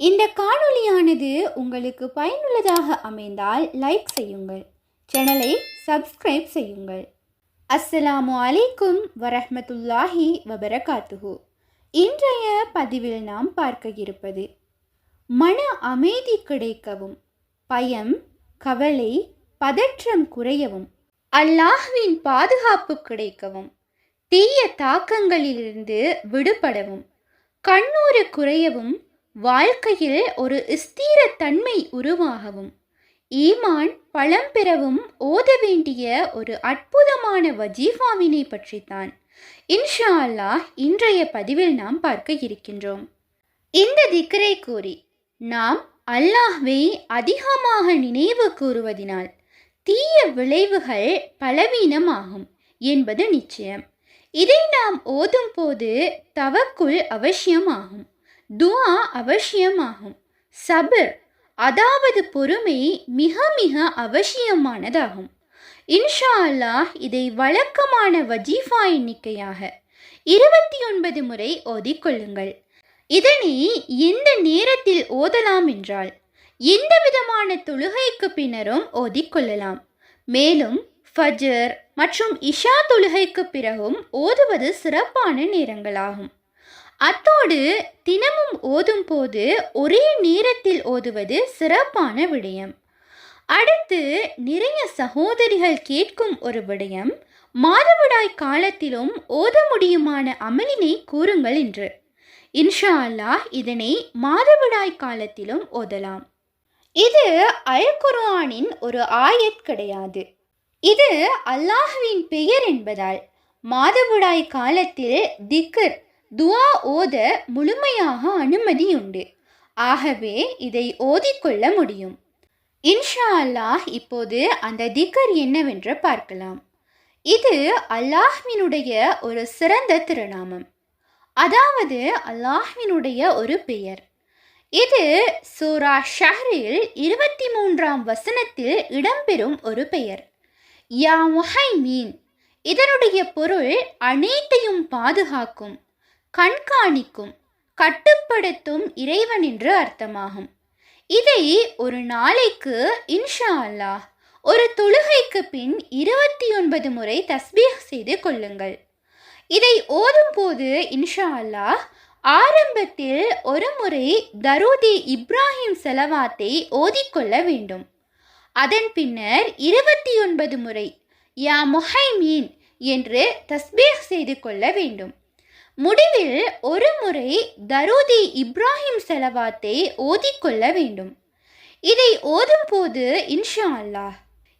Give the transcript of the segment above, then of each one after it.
இந்த காணொளியானது உங்களுக்கு பயனுள்ளதாக அமைந்தால் லைக் செய்யுங்கள். சேனலை சப்ஸ்கிரைப் செய்யுங்கள். அஸ்ஸலாமு அலைக்கும் வரஹமத்துல்லாஹி வபரகாத்துஹு. இன்றைய பதிவில் நாம் பார்க்க இருப்பது மன அமைதி கிடைக்கவும் பயம் கவலை பதற்றம் குறையவும் அல்லாஹ்வின் பாதுகாப்பு கிடைக்கவும் தீய தாக்கங்களிலிருந்து விடுபடவும் கண்ணூறு குறையவும் வாழ்க்கையில் ஒரு ஸ்தீரத்தன்மை உருவாகவும் ஈமான் பழம் பெறவும் ஓத வேண்டிய ஒரு அற்புதமான வஜீஃபாவினை பற்றித்தான் இன்ஷா அல்லாஹ் இன்றைய பதிவில் நாம் பார்க்க இருக்கின்றோம். இந்த திக்கரை கூறி நாம் அல்லாஹ்வை அதிகமாக நினைவு கூறுவதினால் தீய விளைவுகள் பலவீனமாகும் என்பது நிச்சயம். இதை நாம் ஓதும் போது தவக்குள் அவசியமாகும். துஆ அவசியமாகும். சபர் அதாவது பொறுமை மிக மிக அவசியமானதாகும். இன்ஷா அல்லாஹ் இதை வழக்கமான வஜீஃபா எண்ணிக்கையாக இருபத்தி ஒன்பது முறை ஓதிக்கொள்ளுங்கள். இதனை எந்த நேரத்தில் ஓதலாம் என்றால் எந்த விதமான தொழுகைக்கு பின்னரும் ஓதிக்கொள்ளலாம். மேலும் ஃபஜர் மற்றும் இஷா தொழுகைக்கு பிறகும் ஓதுவது சிறப்பான நேரங்களாகும். அத்தோடு தினமும் ஓதும் போது ஒரே நேரத்தில் ஓதுவது சிறப்பான விடயம். அடுத்து நிறைய சகோதரிகள் கேட்கும் ஒரு விடயம். மாதவிடாய் காலத்திலும் ஓத முடியுமான அமலினை கூறுங்கள் என்று. இன்ஷா அல்லாஹ் இதனை மாதவிடாய் காலத்திலும் ஓதலாம். இது அல் குர்ஆனின் ஒரு ஆயத் கிடையாது. இது அல்லாஹ்வின் பெயர் என்பதால் மாதவிடாய் காலத்தில் திக்கர் துவா ஓத முழுமையாக அனுமதி உண்டு. ஆகவே இதை ஓதிக்கொள்ள முடியும். இன்ஷா அல்லாஹ் இப்போது அந்த திக்கர் என்னவென்று பார்க்கலாம். இது அல்லாஹ்வினுடைய ஒரு சிறந்த திருநாமம். அதாவது அல்லாஹ்வினுடைய ஒரு பெயர். இது சூரா ஷஹரில் இருபத்தி மூன்றாம் வசனத்தில் இடம்பெறும் ஒரு பெயர். யா முஹைமீன். இதனுடைய பொருள் அனைத்தையும் பாதுகாக்கும். கண்காணிக்கும் கட்டுப்படுத்தும் இறைவன் என்று அர்த்தமாகும். இதை ஒரு நாளைக்கு இன்ஷா அல்லாஹ் ஒரு தொழுகைக்கு பின் இருபத்தி ஒன்பது முறை தஸ்பீஹ் செய்து கொள்ளுங்கள். இதை ஓதும் போது இன்ஷா அல்லாஹ் ஆரம்பத்தில் ஒரு முறை தரூதி இப்ராஹிம் செலவாத்தை ஓதிக்கொள்ள வேண்டும். அதன் பின்னர் இருபத்தி ஒன்பது முறை யா முஹைமீன் என்று தஸ்பீஹ் செய்து கொள்ள வேண்டும். முடிவில் ஒரு முறை தரூதி இப்ராஹிம் செலவாத்தை ஓதிக்கொள்ள வேண்டும். இதை ஓதும் போது இன்ஷா அல்லாஹ்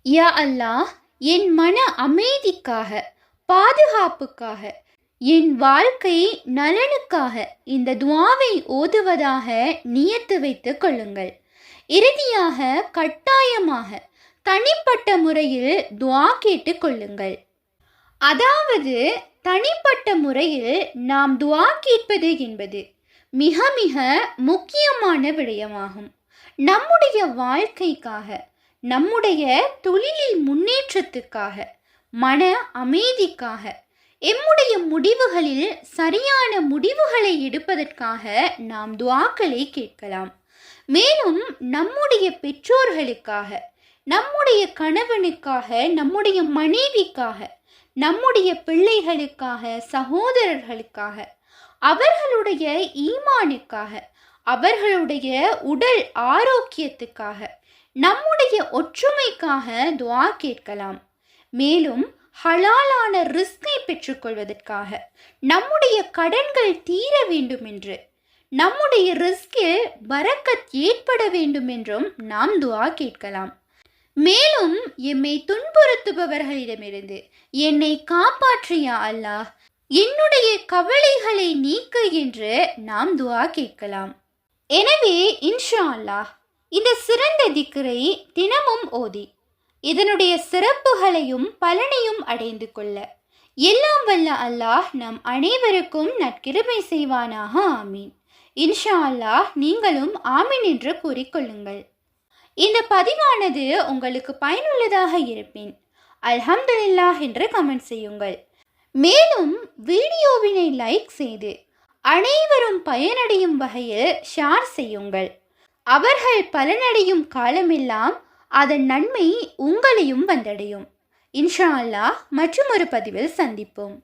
யா அல்லாஹ் என் மன அமைதிக்காக பாதுகாப்புக்காக என் வாழ்க்கை நலனுக்காக இந்த துவாவை ஓதுவதாக நியத்து வைத்து கொள்ளுங்கள். இறுதியாக கட்டாயமாக தனிப்பட்ட முறையில் துவா கேட்டு கொள்ளுங்கள். அதாவது தனிப்பட்ட முறையில் நாம் துவா கேட்பது என்பது மிக மிக முக்கியமான விடயமாகும். நம்முடைய வாழ்க்கைக்காக நம்முடைய தொழிலில் முன்னேற்றத்துக்காக மன அமைதிக்காக எம்முடைய முடிவுகளில் சரியான முடிவுகளை எடுப்பதற்காக நாம் துவாக்களை கேட்கலாம். மேலும் நம்முடைய பெற்றோர்களுக்காக நம்முடைய கணவனுக்காக நம்முடைய மனைவிக்காக நம்முடைய பிள்ளைகளுக்காக சகோதரர்களுக்காக அவர்களுடைய ஈமானுக்காக அவர்களுடைய உடல் ஆரோக்கியத்துக்காக நம்முடைய ஒற்றுமைக்காக துவா கேட்கலாம். மேலும் ஹலாலான ரிஸ்கை பெற்றுக்கொள்வதற்காக நம்முடைய கடன்கள் தீர வேண்டும் என்று நம்முடைய ரிஸ்கில் பரக்கத் ஏற்பட வேண்டும் என்றும் நாம் துவா கேட்கலாம். மேலும் எம்மை துன்புறுத்துபவர்களிடமிருந்து என்னை காப்பாற்றிய அல்லாஹ்? என்னுடைய கவலைகளை நீக்க என்று நாம் துவா கேட்கலாம். எனவே இன்ஷா அல்லாஹ் இந்த சிறந்த திக்கரை தினமும் ஓதி இதனுடைய சிறப்புகளையும் பலனையும் அடைந்து கொள்ள. எல்லாம் வல்ல அல்லாஹ் நம் அனைவருக்கும் நற்கிருமை செய்வானாக ஆமீன். இன்ஷா அல்லாஹ் நீங்களும் ஆமீன் என்று கூறிக்கொள்ளுங்கள். இந்த பதிவானது உங்களுக்கு பயனுள்ளதாக இருப்பேன் அல்ஹம்துலில்லாஹ் என்று கமெண்ட் செய்யுங்கள். மேலும் வீடியோவினை லைக் செய்து அனைவரும் பயனடையும் வகையில் ஷேர் செய்யுங்கள். அவர்கள் பலனடையும் காலமெல்லாம் அதன் நன்மை உங்களையும் வந்தடையும். இன்ஷா அல்லாஹ் மற்றும் ஒரு பதிவில் சந்திப்போம்.